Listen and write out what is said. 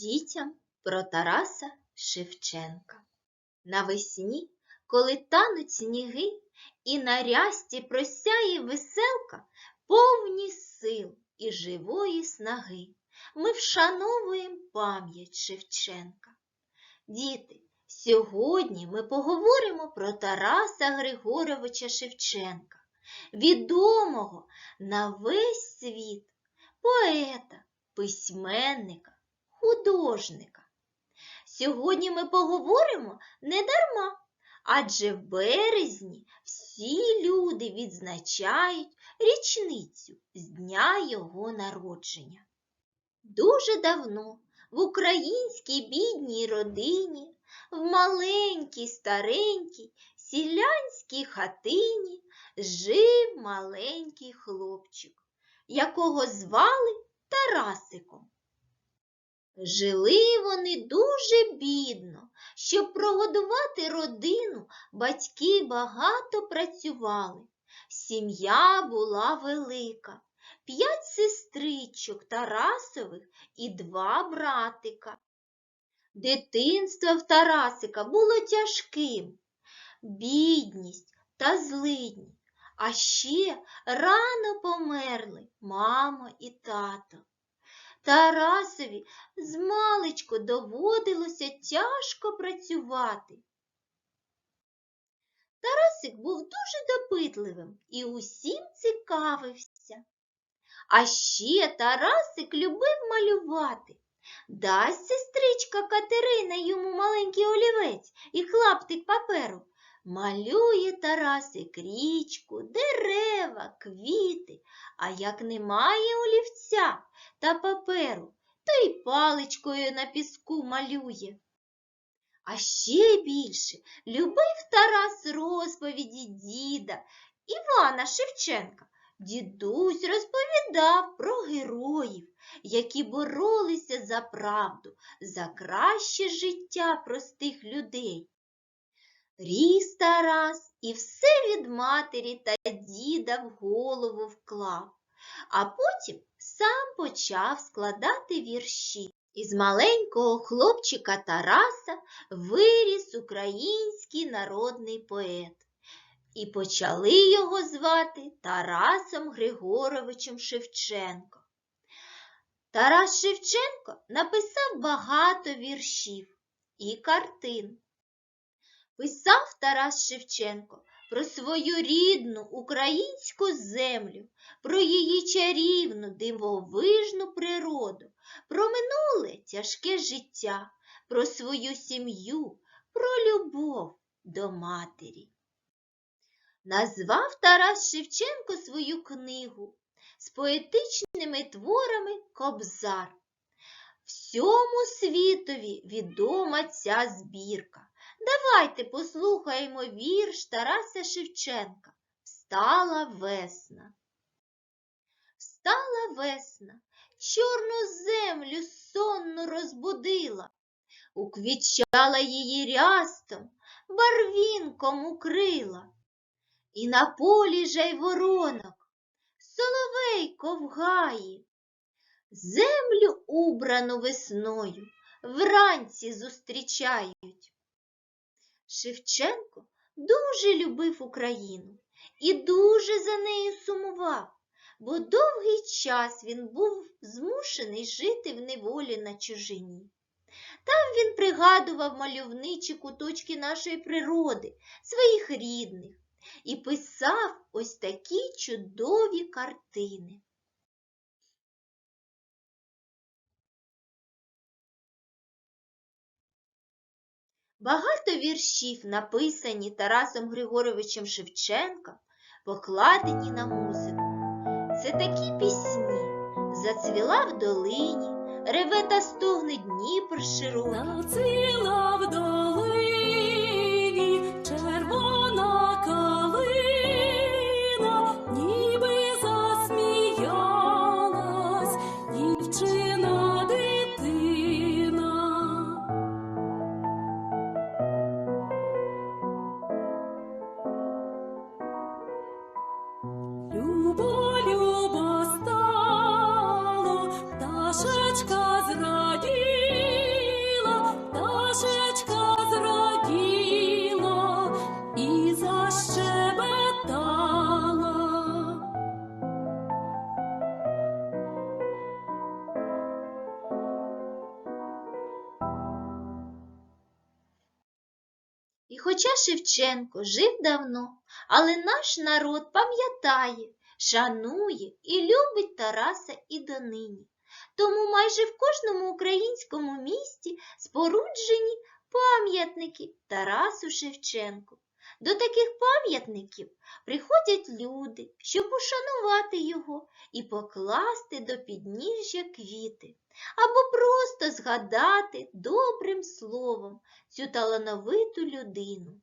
Дітям про Тараса Шевченка. Навесні, коли тануть сніги, і на рясті просяє веселка, повні сил і живої снаги, ми вшановуємо пам'ять Шевченка. Діти, сьогодні ми поговоримо про Тараса Григоровича Шевченка, відомого на весь світ поета, письменника, художника. Сьогодні ми поговоримо не дарма, адже в березні всі люди відзначають річницю з дня його народження. Дуже давно в українській бідній родині, в маленькій старенькій сілянській хатині жив маленький хлопчик, якого звали Тарасиком. Жили вони дуже бідно. Щоб прогодувати родину, батьки багато працювали. Сім'я була велика. П'ять сестричок Тарасових і два братика. Дитинство в Тарасика було тяжким, бідність та злидні, а ще рано померли мама і тато. Тарасові змалечку доводилося тяжко працювати. Тарасик був дуже допитливим і усім цікавився. А ще Тарасик любив малювати. Дасть сестричка Катерина йому маленький олівець і клаптик паперу. Малює Тарасик річку, дерева, квіти, а як немає олівця та паперу, то й паличкою на піску малює. А ще більше любив Тарас розповіді діда Івана Шевченка. Дідусь розповідав про героїв, які боролися за правду, за краще життя простих людей. Ріс Тарас і все від матері та діда в голову вклав, а потім сам почав складати вірші. Із маленького хлопчика Тараса виріс український народний поет. І почали його звати Тарасом Григоровичем Шевченко. Тарас Шевченко написав багато віршів і картин. Писав Тарас Шевченко про свою рідну українську землю, про її чарівну дивовижну природу, про минуле тяжке життя, про свою сім'ю, про любов до матері. Назвав Тарас Шевченко свою книгу з поетичними творами Кобзар. Всьому світові відома ця збірка. Давайте послухаємо вірш Тараса Шевченка. Встала весна. Встала весна, чорну землю сонну розбудила, уквічала її рястом, барвінком укрила. І на полі жайворонок, соловейко в гаї, землю убрану весною вранці зустрічають. Шевченко дуже любив Україну і дуже за нею сумував, бо довгий час він був змушений жити в неволі на чужині. Там він пригадував мальовничі куточки нашої природи, своїх рідних, і писав ось такі чудові картини. Багато віршів, написані Тарасом Григоровичем Шевченком, покладені на музику. Це такі пісні Зацвіла в долині, реве та стогне Дніпр широкий. Зацвіла в долині хоча Шевченко жив давно, але наш народ пам'ятає, шанує і любить Тараса і донині. Тому майже в кожному українському місті споруджені пам'ятники Тарасу Шевченку. До таких пам'ятників приходять люди, щоб ушанувати його і покласти до підніжжя квіти, або просто згадати добрим словом цю талановиту людину.